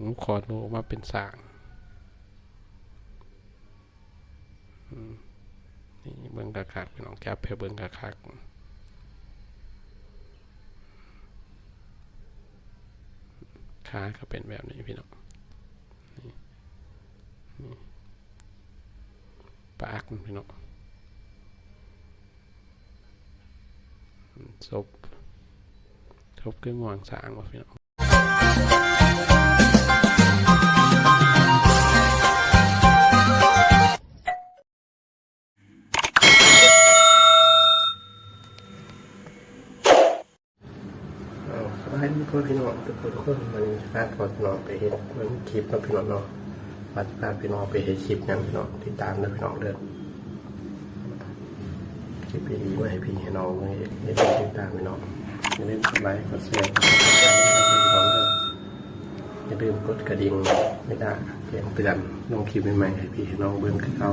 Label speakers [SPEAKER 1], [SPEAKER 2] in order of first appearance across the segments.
[SPEAKER 1] ผมขอดูมาเป็นสางนี่เบิ้งกระคักพี่น้องจับเพื่อเบิ้งกระคักขาก็เป็นแบบนี้พี่น้องนี่นี่ปากพี่น้องศพศพคืองวงสางว่ะพี่น้อง เอาสบายดีพ่อพี่น้องทุกคนทุกคนวันนี้พาพอพี่น้องไปเห็นเรื่องคลิปเนาะพี่น้องเนาะวัดพาพี่น้องไปเห็นคลิปยังพี่น้องติดตามนะพี่น้องเด้อคลิปดีๆไว้ให้พี่ให้น้องให้ให้พี่ติดตามพี่น้องอย่าลืมกดไลค์กดแชร์กดติดตามพี่น้องเด้ออย่าลืมกดกระดิ่งไม่ได้เปลี่ยนเตือนลงคลิปใหม่ๆให้พี่ให้น้องเบิ่งขึ้นเอา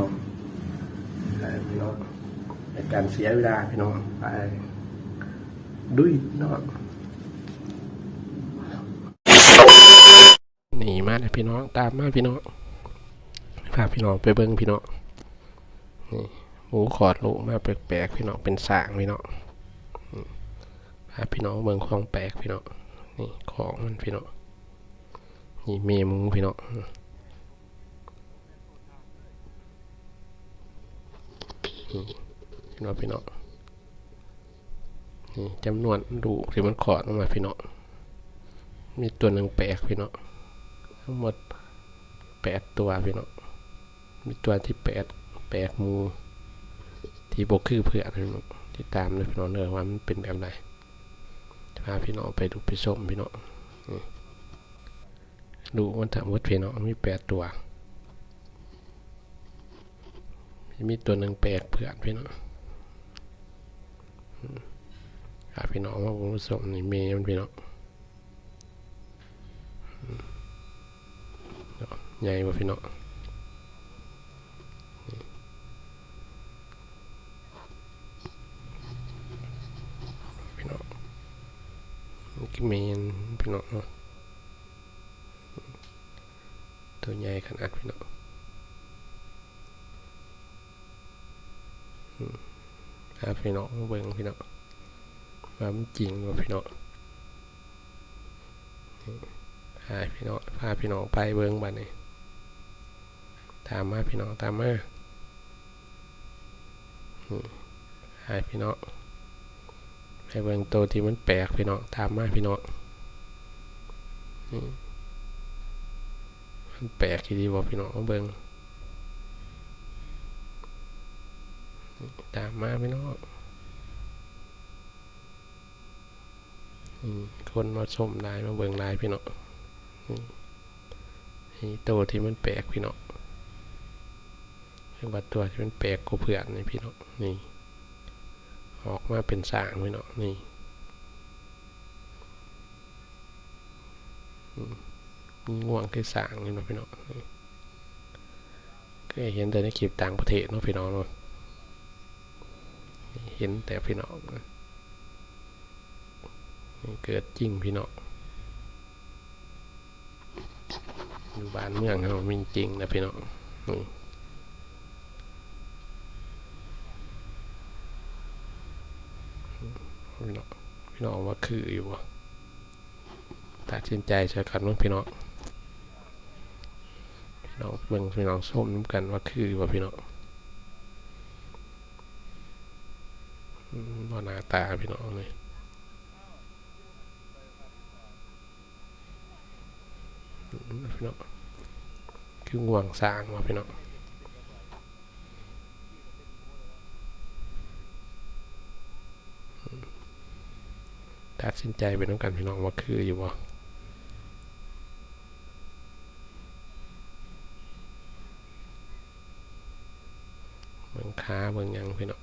[SPEAKER 1] ได้พี่น้องในการเสียเวลาพี่น้องไปดุยเนาะ หนีมา เลยพี่น้องตามมาพี่น้องพาพี่น้องไปเบิ้งพี่น้องนี่หมูขอดลูกมาแปลกๆพี่น้องเป็นสางพี่น้องพาพี่น้องเบิ้งของแปลกพี่น้องนี่ของมันพี่น้องนี่เมมูพี่น้องนี่พี่น้องพี่น้องนี่จำนวนลูที่มันขอดออกมาพี่น้องมีตัวหนึ่งแปลกพี่น้อง ทั้งหมดแปดตัวพี่น้องมีตัวที่แปดแปดมูที่บกคือเพื่อนพี่น้องที่ตามเลยพี่น้องเนอว่ามันเป็นแบบไหนจะพาพี่น้องไปดูไปชมพี่น้องนี่ดูมันทั้งหมดพี่น้องมีแปดตัวมีตัวหนึ่งแปลกเพื่อนพี่น้องอืมพาพี่น้องมาผู้ชมนี่เมย์มันพี่น้อง ใหญ่กว่พี่น้องพี่น้องมันก็มีอันพี่น้องเนาะตัวใหญ่ขนาดพี่น้องอาพี่น้องเบิ่งพี่น้องว่ามันจริงกว่พี่น้องพาพี่น้องพาพี่น้องไปเบิ่งบ้านนี้ ตามมาพี่น้องตามมาอืมให้พี่น้องให้เบิ่งตัวที่มันแปลกพี่น้องตามมาพี่น้องอืมมันแปลกที่ดีบ่พี่น้องมาเบิ่งตามมาพี่น้องอืมคนมาชมได้มาเบิ่งได้พี่น้องอืมนี่ตัวที่มันแปลกพี่น้อง เรียกว่าตัวที่มันแปลกกว่าเพื่อนนี่พี่น้องนี่ออกมาเป็นสางพี่น้องนี่ง่วงคือสางนี่นาะพี่น้องนี่เคยเห็นแต่ในคลิปต่างประเทศเนาะพี่น้องเนาะเห็นแต่พี่น้องเกิดจริงพี่น้องอยู่บ้านเมืองเรามีจริงนะพี่น้องนี่ พี่น้องพี่น้องว่าคืออยู่ตัดสินใจใช้กันว่าพี่น้องพี่น้องเบิ่งพี่น้องส้มน้ำกันว่าคืออยู่บ่พี่น้องบ่หน้าตาพี่น้องเลยพี่น้องคือง่วงสร้างว่าพี่น้อง ตัดสินใจไปน้ำกันพี่น้องว่าคืออยู่บ่เบิ่งขาเบิ่งยังพี่น้อง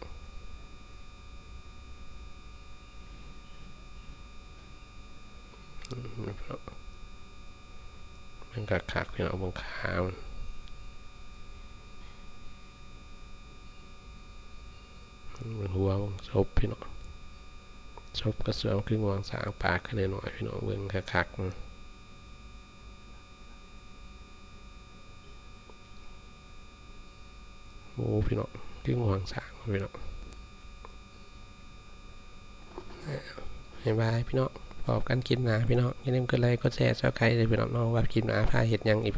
[SPEAKER 1] มันกักคักพี่น้องเบิ่งขามันเบิ่งหัวเบิ่งศพพี่น้อง ชบกระเสือมขึ้นวางสางปากขึ้นนหน่อยพี่น้องเบิ้งคักๆโอ้พี่น้องขึ้นวางสางพี่น้องให้บายพี่น้องพบกันคลิปหนาพี่น้องอย่าลืมกดไลค์ก็แชร์ชอบใครเลยพี่น้องน้องว่าคลิปหนาพาเห็ดยังอีก